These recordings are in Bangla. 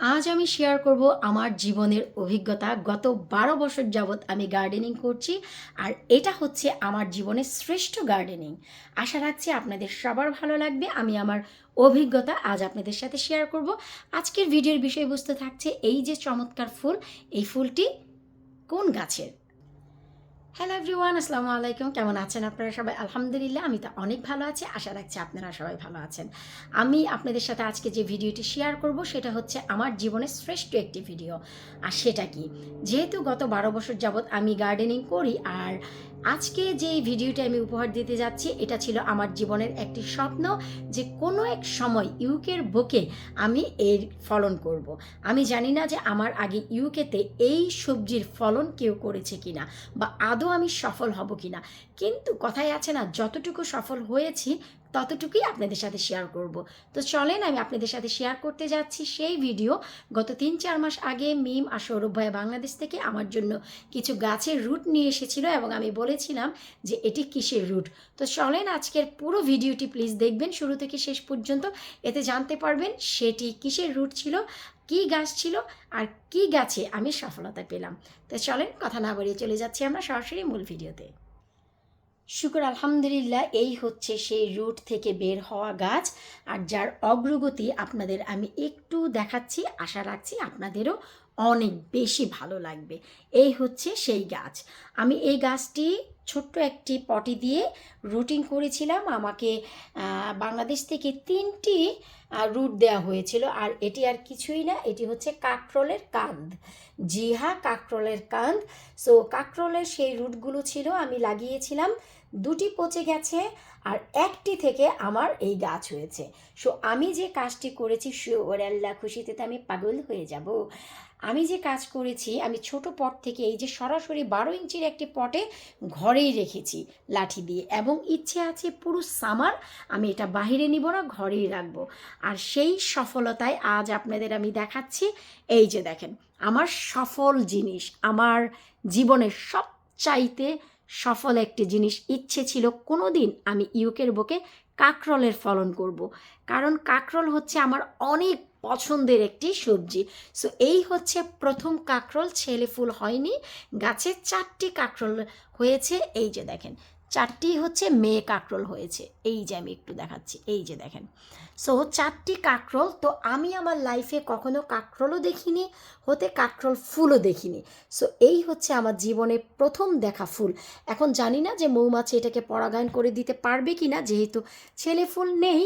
আজ আমি শেয়ার করব আমার জীবনের অভিজ্ঞতা। গত বারো বছর যাবৎ আমি গার্ডেনিং করছি আর এটা হচ্ছে আমার জীবনের শ্রেষ্ঠ গার্ডেনিং আশা রাখছি আপনাদের সবার ভালো লাগবে। আমি আমার অভিজ্ঞতা আজ আপনাদের সাথে শেয়ার করব। আজকের ভিডিওর বিষয়বস্তু থাকছে এই যে চমৎকার ফুল, এই ফুলটি কোন গাছের? হ্যালো এভরিওয়ান আসসালামু আলাইকুম। কেমন আছেন আপনারা সবাই? আলহামদুলিল্লাহ, আমি তো অনেক ভালো আছি। আশা রাখছি আপনারা সবাই ভালো আছেন। আমি আপনাদের সাথে আজকে যে ভিডিওটি শেয়ার করব, সেটা হচ্ছে আমার জীবনের শ্রেষ্ঠ একটি ভিডিও আর সেটা কি? যেহেতু গত বারো বছর যাবৎ আমি গার্ডেনিং করি, আর আজকে যে ভিডিওটা আমি উপহার দিতে যাচ্ছি, এটা ছিল আমার জীবনের একটি স্বপ্ন যে কোনো এক সময় ইউকের বুকে আমি এর ফলন করব। আমি জানি না যে আমার আগে ইউকেতে এই সবজির ফলন কেউ করেছে কিনা বা আদৌ আমি সফল হব কি না কিন্তু কথায় আছে না, যতটুকু সফল হয়েছি ততটুকুই আপনাদের সাথে শেয়ার করব। তো চলেন আমি আপনাদের সাথে শেয়ার করতে যাচ্ছি সেই ভিডিও গত তিন চার মাস আগে মিম আর সৌরভ ভাই বাংলাদেশ থেকে আমার জন্য কিছু গাছের রুট নিয়ে এসেছিল এবং আমি বলেছিলাম যে এটি কিসের রুট তো চলেন আজকের পুরো ভিডিওটি প্লিজ দেখবেন, শুরু থেকে শেষ পর্যন্ত। এতে জানতে পারবেন সেটি কিসের রুট ছিল, কি গাছ ছিল আর কি গাছে আমি সফলতা পেলাম। তো চলেন কথা না বাড়িয়ে চলে যাচ্ছি আমরা সরাসরি মূল ভিডিওতে শুক্র, আলহামদুলিল্লাহ, এই হচ্ছে সেই রুট থেকে বের হওয়া গাছ। আর যার অগ্রগতি আপনাদের আমি একটু দেখাচ্ছি, আশা রাখছি আপনাদেরও অনেক বেশি ভালো লাগবে। এই হচ্ছে সেই গাছ। আমি এই গাছটি ছোট্ট একটি পটি দিয়ে রুটিং করেছিলাম। আমাকে বাংলাদেশ থেকে তিনটি রুট দেওয়া হয়েছিল। আর এটি আর কিছুই না, এটি হচ্ছে কাকরোলের কান্দ। জি হ্যাঁ কাকরোলের কান্দ। সো কাকরোলের সেই রুটগুলো ছিল, আমি লাগিয়েছিলাম। দুটি পচে গেছে আর একটি থেকে আমার এই গাছ হয়েছে। সো আমি যে কাজটি করেছি ওর আল্লাহ খুশিতে তো আমি পাগল হয়ে যাব। আমি যে কাজ করেছি, আমি ছোট পট থেকে এই যে সরাসরি বারো ইঞ্চির একটি পটে ঘরেই রেখেছি লাঠি দিয়ে এবং ইচ্ছে আছে পুরো সামার আমি এটা বাহিরে নিব না, ঘরেই রাখব। আর সেই সফলতায় আজ আপনাদের আমি দেখাচ্ছি, এই যে দেখেন, আমার সফল জিনিস, আমার জীবনের সবচাইতে সফল একটি জিনিস ইচ্ছে ছিল কোনো দিন আমি ইউকের বুকে কাকরলের ফলন করব। কারণ কাকরল হচ্ছে আমার অনেক পছন্দের একটি সবজি সো এই হচ্ছে প্রথম কাকরল, ছেলে ফুল হয়নি, গাছে চারটি কাকরল হয়েছে, এই যে দেখেন, চারটি হচ্ছে মেয়ে কাকরল হয়েছে, এই যে আমি একটু দেখাচ্ছি, এই যে দেখেন সো চারটি কাকরল, তো আমি আমার লাইফে কখনো কাকরলও দেখিনি, হতে কাকরল ফুলও দেখিনি। সো এই হচ্ছে আমার জীবনে প্রথম দেখা ফুল। এখন জানি না যে মৌমাছি এটাকে পরাগায়ন করে দিতে পারবে কি না যেহেতু ছেলে ফুল নেই।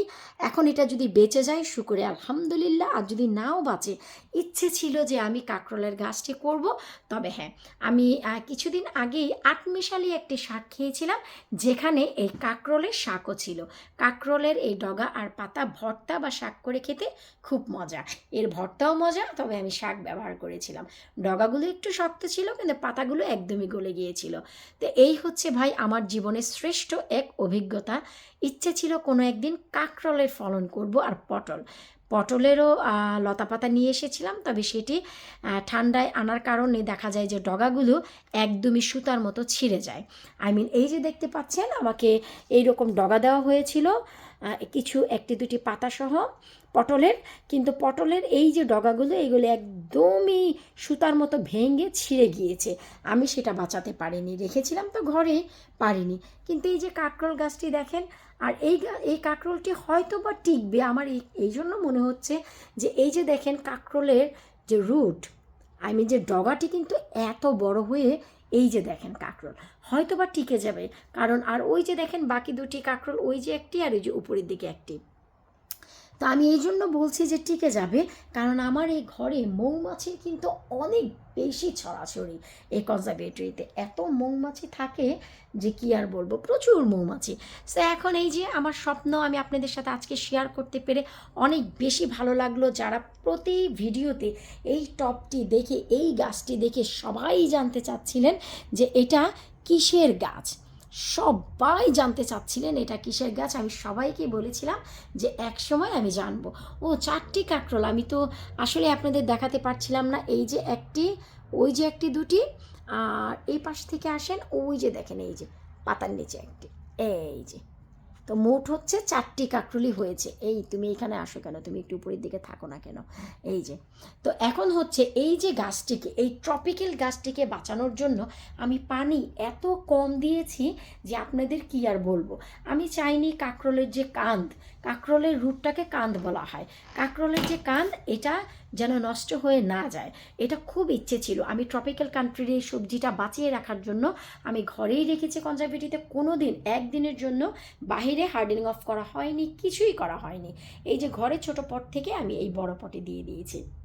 এখন এটা যদি বেঁচে যায়, শুকুরে আলহামদুলিল্লাহ, আর যদি নাও বাঁচে, ইচ্ছে ছিল যে আমি কাকরলের গাছটি করব। তবে হ্যাঁ আমি কিছুদিন আগেই আটমিশালি একটি শাক খেয়েছিলাম, যেখানে এই কাকরলের শাকও ছিল। কাকরলের এই ডগা আর পাতা ভর্তা বা শাক করে খেতে খুব মজা। এর ভর্তাও মজা, তবে আমি শাক ব্যবহার করেছিলাম। ডগাগুলো একটু শক্ত ছিল, কিন্তু পাতাগুলো একদমই গলে গিয়েছিল। তো এই হচ্ছে ভাই আমার জীবনের শ্রেষ্ঠ এক অভিজ্ঞতা। ইচ্ছে ছিল কোনো একদিন কাঁকরলের ফলন করব আর পটল। পটলেরও লতাপাতা নিয়ে এসেছিলাম। তবে সেটি ঠান্ডায় আনার কারণে দেখা যায় যে ডগাগুলো একদমই সুতার মতো ছিঁড়ে যায়। আই মিন এই যে দেখতে পাচ্ছেন, আমাকে এই রকম ডগা দেওয়া হয়েছিল কিছু, একটি, দুটি পাতাসহ। পটলের, কিন্তু পটলের এই যে ডগাগুলো এইগুলো একদমই সুতার মতো ভেঙে ছিঁড়ে গিয়েছে। আমি সেটা বাঁচাতে পারিনি, রেখেছিলাম তো ঘরে, পারিনি। কিন্তু এই যে কাঁকরোল গাছটি দেখেন, আর এই এই কাঁকরোলটি হয়তো বা টিকবে। আমার এই এই জন্য মনে হচ্ছে যে এই যে দেখেন কাঁকরোলের যে রুট, আই মিন যে ডগাটি কিন্তু এত বড় হয়ে এই যে দেখেন কাঁকরোল হয়তো বা টিকে যাবে। কারণ আর ওই যে দেখেন বাকি দুটি কাঁকরোল, ওই যে একটি আর ওই যে উপরের দিকে একটি। তো আমি এই জন্য বলছি যে টিকে যাবে, কারণ আমার এই ঘরে মৌমাছির কিন্তু অনেক বেশি ছড়াছড়ি এই কনজারভেটরিতে এত মৌমাছি থাকে যে কি আর বলব, প্রচুর মৌমাছি। সো এখন এই যে আমার স্বপ্ন আমি আপনাদের সাথে আজকে শেয়ার করতে পেরে অনেক বেশি ভালো লাগল। যারা প্রতি ভিডিওতে এই টপটি দেখে, এই গাছটি দেখে সবাই জানতে চাচ্ছিলেন যে এটা কিসের গাছ? সবাই জানতে চাচ্ছিলেন এটা কিসের গাছ, আমি সবাইকে বলেছিলাম যে এক সময় আমি জানব। ও চারটি কাঁকরোল, আমি তো আসলে আপনাদের দেখাতে পারছিলাম না, এই যে একটি, ওই যে একটি দুটি, আর এই পাশ থেকে আসেন, ওই যে দেখেন, এই যে পাতার নিচে একটি, এই যে। তো মোট হচ্ছে চারটি কাকরুলি হয়েছে। এই তুমি এখানে আসো কেন? তুমি একটু উপরের দিকে থাকো না কেন? এই যে। তো এখন হচ্ছে এই যে গাছটিকে, এই ট্রপিক্যাল গাছটিকে বাঁচানোর জন্য আমি পানি এত কম দিয়েছি যে আপনাদের কি আর বলব? আমি চাইনি কাকরোলের যে কান্দ কাকরোলের রুটটাকে কাঁধ বলা হয়। কাঁকরোলের যে কাঁধ এটা যেন নষ্ট হয়ে না যায়। এটা খুব ইচ্ছে ছিল। আমি ট্রপিক্যাল কান্ট্রির এই সবজিটা বাঁচিয়ে রাখার জন্য আমি ঘরেই রেখেছি কনজারভেটিতে কোনো দিন একদিনের জন্য বাহিরে হার্ডেনিং অফ করা হয়নি, কিছুই করা হয়নি। এই যে ঘরে ছোট পট থেকে আমি এই বড় পটে দিয়ে দিয়েছি।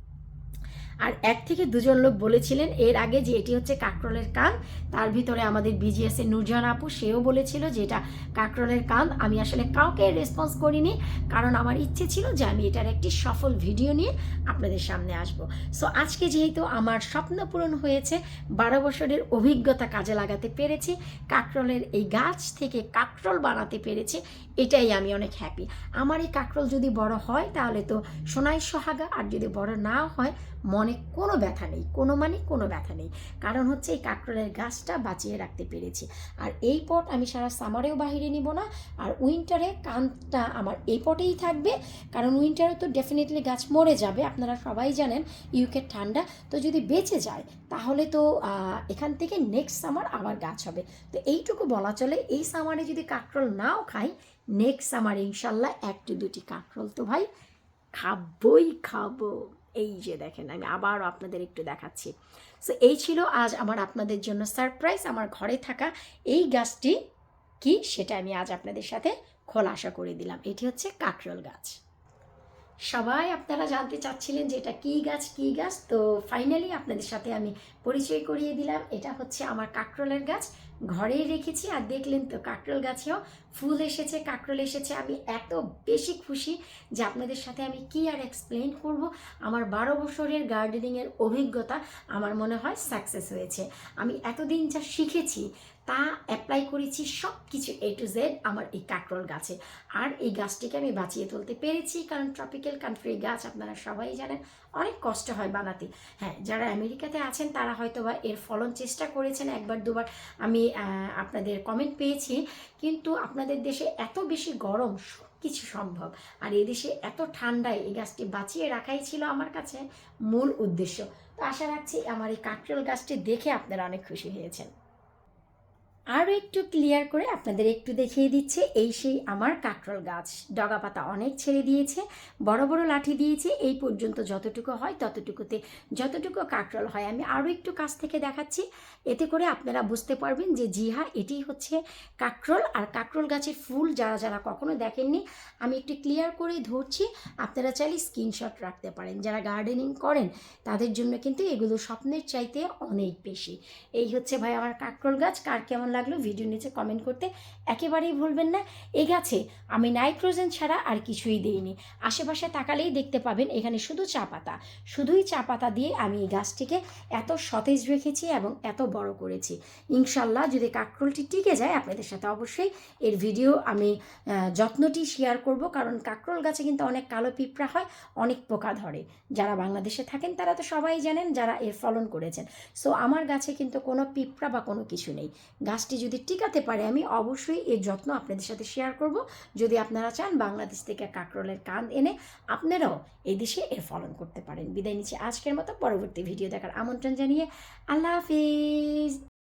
আর এক থেকে দুজন লোক বলেছিলেন এর আগে যে এটি হচ্ছে কাকরলের কান, তার ভিতরে আমাদের বিজিএস নুরজান আপু, সেও বলেছিল যে এটা কাকরলের কান। আমি আসলে কাউকে রেসপন্স করিনি, কারণ আমার ইচ্ছে ছিল যে আমি এটার একটি সফল ভিডিও নিয়ে আপনাদের সামনে আসব। সো আজকে যেহেতু আমার স্বপ্ন পূরণ হয়েছে, বারো বছরের অভিজ্ঞতা কাজে লাগাতে পেরেছি, কাকরলের এই গাছ থেকে কাকরল বানাতে পেরেছি, এটাই আমি অনেক হ্যাপি আমার এই কাকরল যদি বড় হয়, তাহলে তো সোনাই সোহাগা, আর যদি বড় না হয় মনে কোনো ব্যথা নেই, কোনো মানে কোনো ব্যথা নেই। কারণ হচ্ছে এই কাকরলের গাছটা বাঁচিয়ে রাখতে পেরেছি। আর এই পট আমি সারা সামারেও বাহিরে নিব না। আর উইন্টারে কানটা আমার এই পটেই থাকবে। কারণ উইন্টারে তো ডেফিনেটলি গাছ মরে যাবে, আপনারা সবাই জানেন ইউকের ঠান্ডা। তো যদি বেঁচে যায়, তাহলে তো এখান থেকে নেক্সট সামার আবার গাছ হবে। তো এইটুকু বলা চলে, এই সামারে যদি কাকরল নাও খাই নেক্সট সামারে ইনশাল্লাহ একটি দুটি কাকরল তো ভাই খাবই খাব। এই যে দেখেন, আমি আবারও আপনাদের একটু দেখাচ্ছি। সো এই ছিল আজ আমার আপনাদের জন্য সারপ্রাইজ আমার ঘরে থাকা এই গাছটি কি সেটা আমি আজ আপনাদের সাথে খোলাসা করে দিলাম। এটি হচ্ছে কাকরল গাছ। সবাই আপনারা জানতে চাচ্ছিলেন যে এটা কী গাছ কী গাছ? তো ফাইনালি আপনাদের সাথে আমি পরিচয় করিয়ে দিলাম। এটা হচ্ছে আমার কাকরলের গাছ। ঘরেই রেখেছি আর দেখলেন তো কাকরল গাছেও ফুল এসেছে, কাকরল এসেছে। আমি এত বেশি খুশি যে আপনাদের সাথে আমি কি আর এক্সপ্লেন করব? আমার বারো বছরের গার্ডেনিংয়ের অভিজ্ঞতা আমার মনে হয় সাকসেস হয়েছে। আমি এতদিন যা শিখেছি তা অ্যাপ্লাই করেছি সব কিছু এ টু জেড আমার এই কাকরল গাছে। আর এই গাছটিকে আমি বাঁচিয়ে তুলতে পেরেছি কারণ ট্রপিক্যাল কান্ট্রি গাছ আপনারা সবাই জানেন, অনেক কষ্ট হয় বানাতে। হ্যাঁ যারা আমেরিকাতে আছেন তারা হয়তো বা এর ফলন চেষ্টা করেছেন একবার দুবার। আমি আপনাদের কমেন্ট পেয়েছি, কিন্তু আপনাদের দেশে এত বেশি গরম কিছু সম্ভব। আর এদেশে এত ঠান্ডায় এই গাছটি বাঁচিয়ে রাখাই ছিল আমার কাছে মূল উদ্দেশ্য। তো আশা রাখছি আমার এই কাকরল গাছটি দেখে আপনারা অনেক খুশি হয়েছেন। আরও একটু ক্লিয়ার করে আপনাদের একটু দেখিয়ে দিচ্ছে, এই সেই আমার কাকরল গাছ। ডগা পাতা অনেক ছেড়ে দিয়েছে, বড় বড় লাঠি দিয়েছে, এই পর্যন্ত যতটুকু হয় ততটুকুতে, যতটুকু কাকরল হয়। আমি আরও একটু কাছ থেকে দেখাচ্ছি, এতে করে আপনারা বুঝতে পারবেন যে জি হ্যাঁ এটি হচ্ছে কাকরল, আর কাকরল গাছের ফুল যারা যারা কখনো দেখেননি, আমি একটু ক্লিয়ার করে ধরছি, আপনারা চাইলে স্ক্রিনশট রাখতে পারেন। যারা গার্ডেনিং করেন, তাদের জন্য কিন্তু এগুলো স্বপ্নের চাইতে অনেক বেশি। এই হচ্ছে ভাই আমার কাকরল গাছ, কার কেমন লাগল ভিডিও নিচে কমেন্ট করতে। একেবারেই ভুলবেন না। এই গাছে আমি নাইট্রোজেন ছাড়া আর কিছুই দিইনি। আশেপাশে তাকালেই দেখতে পাবেন এখানে শুধু চা পাতা। শুধুই চা পাতা দিয়ে আমি এই গাছটিকে এত সতেজ রেখেছি এবং এত বড় করেছি। ইনশাল্লাহ যদি কাকরোলটি টিকে যায় আপনাদের সাথে অবশ্যই এর ভিডিও আমি যত্নটি শেয়ার করব। কারণ কাকরোল গাছে কিন্তু অনেক কালো পিঁপড়া হয়, অনেক পোকা ধরে। যারা বাংলাদেশে থাকেন তারা তো সবাই জানেন যারা এর ফলন করেছেন। সো আমার গাছে কিন্তু কোনো পিঁপড়া বা কোনো কিছু নেই। গাছটি যদি টিকাতে পারে, আমি অবশ্যই এর যত্ন আপনাদের সাথে শেয়ার করব। যদি আপনারা চান বাংলাদেশ থেকে কাকরলের কান এনে, আপনারাও এই দেশে এর ফলন করতে পারেন। বিদায় নিচ্ছি আজকের মতো। পরবর্তী ভিডিও দেখার আমন্ত্রণ জানিয়ে আল্লাহ হাফিজ।